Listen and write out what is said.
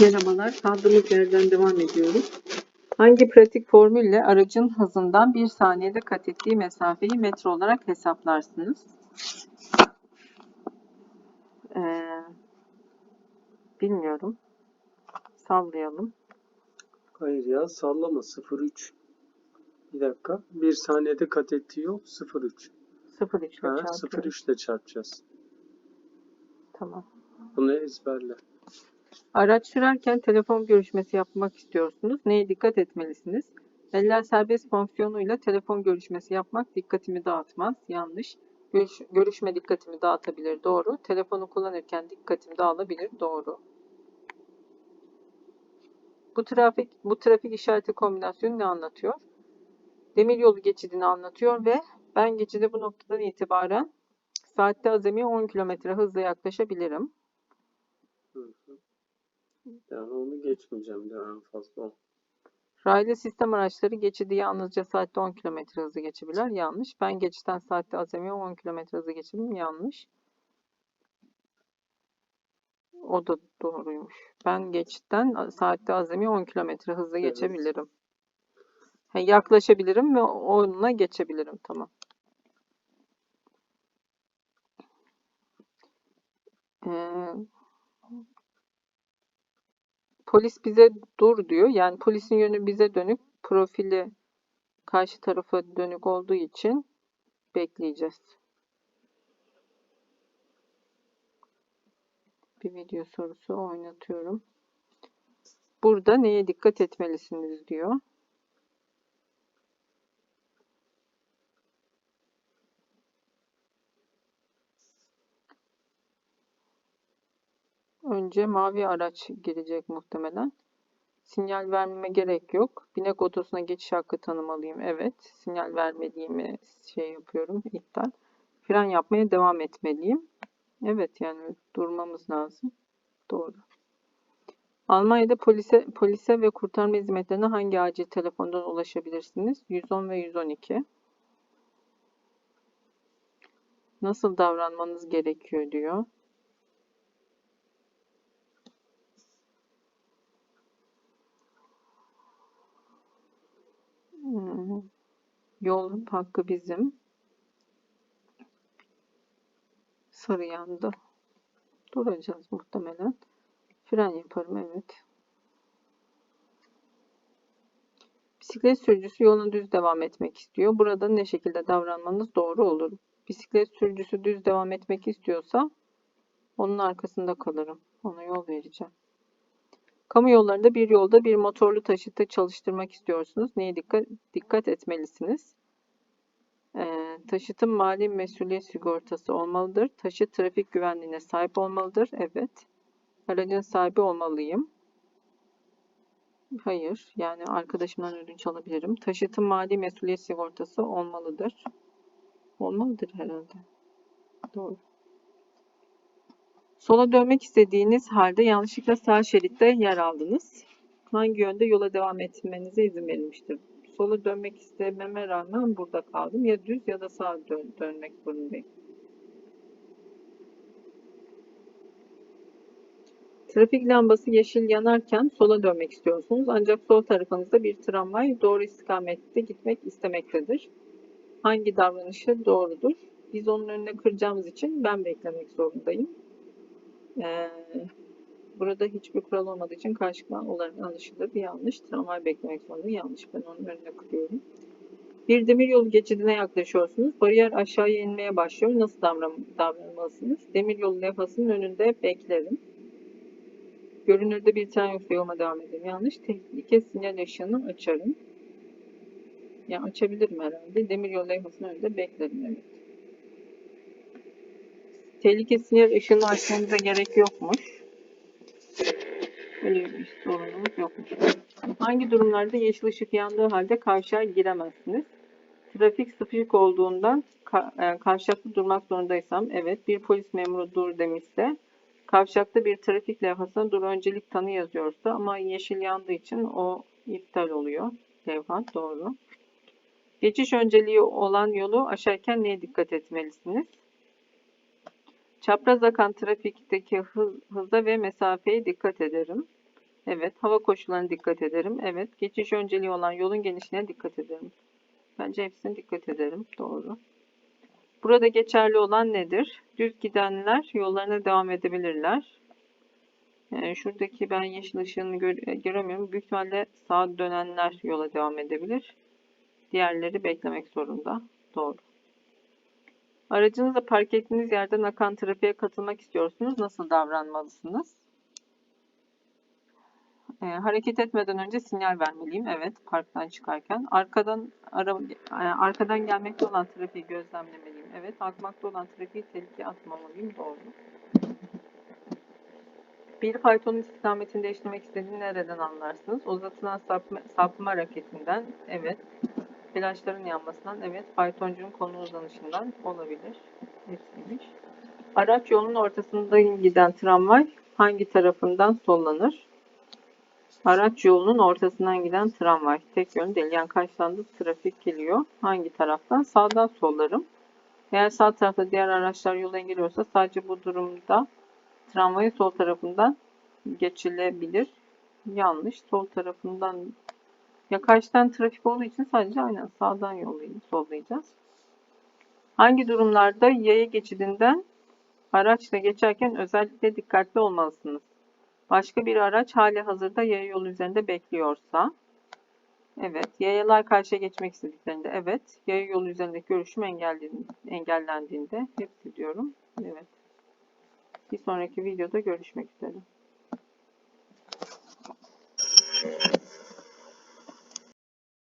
Merhabalar, kaldığımız yerden devam ediyoruz. Hangi pratik formülle aracın hızından bir saniyede kat ettiği mesafeyi metre olarak hesaplarsınız? Ee, bilmiyorum. Sallayalım. Hayır ya sallama 0.3. Bir dakika. Bir saniyede kat ettiği yok 0.3. 0,3 ile Ha, çarpıyoruz. 0.3 ile çarpacağız. Tamam. Bunu ezberle. Araç sürerken telefon görüşmesi yapmak istiyorsunuz. Neye dikkat etmelisiniz? Eller serbest fonksiyonuyla telefon görüşmesi yapmak dikkatimi dağıtmaz. Yanlış. Görüş- görüşme dikkatimi dağıtabilir. Doğru. Telefonu kullanırken dikkatim dağılabilir. Doğru. Bu trafik bu trafik işareti kombinasyonu ne anlatıyor? Demiryolu geçidini anlatıyor ve ben geçide bu noktadan itibaren saatte azami 10 km hızla yaklaşabilirim. Hı hı. Yani onu geçmeyeceğim diyor en fazla o. Raylı sistem araçları geçidi yalnızca saatte 10 km hızlı geçebilir. Yanlış. Ben geçitten saatte azami 10 km hızlı geçebilirim. Yanlış. O da doğruymuş. Ben geçitten saatte azami 10 km hızlı Evet. geçebilirim. Ha, yaklaşabilirim ve onunla geçebilirim. Tamam. Ee, polis bize dur diyor. Yani polisin yönü bize dönük. Profili karşı tarafa dönük olduğu için bekleyeceğiz. Bir video sorusu oynatıyorum. Burada neye dikkat etmelisiniz diyor. Önce mavi araç girecek muhtemelen. Sinyal vermeme gerek yok. Binek otosuna geçiş hakkı tanımalıyım. Evet. Sinyal vermediğimi şey yapıyorum. iptal. Fren yapmaya devam etmeliyim. Evet yani durmamız lazım. Doğru. Almanya'da polise, polise ve kurtarma hizmetlerine hangi acil telefondan ulaşabilirsiniz? 110 ve 112. Nasıl davranmanız gerekiyor diyor. Yol hakkı bizim. Sarı yandı. Duracağız muhtemelen. Fren yaparım evet. Bisiklet sürücüsü yolun düz devam etmek istiyor. Burada ne şekilde davranmanız doğru olur? Bisiklet sürücüsü düz devam etmek istiyorsa onun arkasında kalırım. Ona yol vereceğim. Kamu yollarında bir yolda bir motorlu taşıtı çalıştırmak istiyorsunuz. Neye dikkat, dikkat etmelisiniz? Ee, taşıtın mali mesuliyet sigortası olmalıdır. Taşıt trafik güvenliğine sahip olmalıdır. Evet. Aracın sahibi olmalıyım. Hayır. Yani arkadaşımdan ödünç alabilirim. Taşıtın mali mesuliyet sigortası olmalıdır. Olmalıdır herhalde. Doğru. Sola dönmek istediğiniz halde yanlışlıkla sağ şeritte yer aldınız. Hangi yönde yola devam etmenize izin verilmiştir? Sola dönmek istememe rağmen burada kaldım. Ya düz ya da sağa dön dönmek zorundayım. Trafik lambası yeşil yanarken sola dönmek istiyorsunuz. Ancak sol tarafınızda bir tramvay doğru istikamette gitmek istemektedir. Hangi davranışı doğrudur? Biz onun önüne kıracağımız için ben beklemek zorundayım. Ee, burada hiçbir kural olmadığı için karşılıklı olarak anlaşılır. Yanlış. Tramvay beklemek zorunda. Yanlış. Ben onun önüne kırıyorum. Bir demiryolu geçidine yaklaşıyorsunuz. Bariyer aşağıya inmeye başlıyor. Nasıl davran davranmalısınız? Demiryolu levhasının önünde beklerim. Görünürde bir tren yoksa yoluma devam ederim. Yanlış. Tehlike sinyal ışığını açarım. Yani açabilirim herhalde. Demiryolu levhasının önünde beklerim. Evet. Tehlike sinyal ışığını açmanıza gerek yokmuş. Öyle bir sorunumuz yokmuş. Hangi durumlarda yeşil ışık yandığı halde kavşağa giremezsiniz? Trafik sıkışık olduğundan ka- e, kavşakta durmak zorundaysam, evet bir polis memuru dur demişse, kavşakta bir trafik levhasına dur öncelik tanı yazıyorsa ama yeşil yandığı için o iptal oluyor. Levha doğru. Geçiş önceliği olan yolu aşarken neye dikkat etmelisiniz? Çapraz akan trafikteki hız, hıza ve mesafeye dikkat ederim. Evet. Hava koşullarına dikkat ederim. Evet. Geçiş önceliği olan yolun genişliğine dikkat ederim. Bence hepsine dikkat ederim. Doğru. Burada geçerli olan nedir? Düz gidenler yollarına devam edebilirler. Yani şuradaki ben yeşil ışığını gör- göremiyorum. Büyük ihtimalle sağa dönenler yola devam edebilir. Diğerleri beklemek zorunda. Doğru. Aracınızla park ettiğiniz yerden akan trafiğe katılmak istiyorsunuz. Nasıl davranmalısınız? Ee, hareket etmeden önce sinyal vermeliyim. Evet, parktan çıkarken. Arkadan araba, e, arkadan gelmekte olan trafiği gözlemlemeliyim. Evet, akmakta olan trafiği tehlikeye atmamalıyım. Doğru. Bir faytonun istikametini değiştirmek istediğini nereden anlarsınız? Uzatılan sapma, sapma hareketinden. Evet. Flaşların yanmasından. Evet. Faytoncunun konu uzanışından olabilir. Hepsiymiş. Araç yolunun ortasında giden tramvay hangi tarafından sollanır? Araç yolunun ortasından giden tramvay. Tek yön değil. Yani karşıdan trafik geliyor. Hangi taraftan? Sağdan sollarım. Eğer sağ tarafta diğer araçlar yola engelliyorsa sadece bu durumda tramvayın sol tarafından geçilebilir. Yanlış. Sol tarafından ya karşıdan trafik olduğu için sadece aynen sağdan yollayacağız, sollayacağız. Hangi durumlarda yaya geçidinden araçla geçerken özellikle dikkatli olmalısınız? Başka bir araç hali hazırda yaya yolu üzerinde bekliyorsa. Evet. Yayalar karşıya geçmek istediklerinde. Evet. Yaya yolu üzerindeki görüşüm engellendiğinde. Hepsi diyorum. Evet. Bir sonraki videoda görüşmek üzere.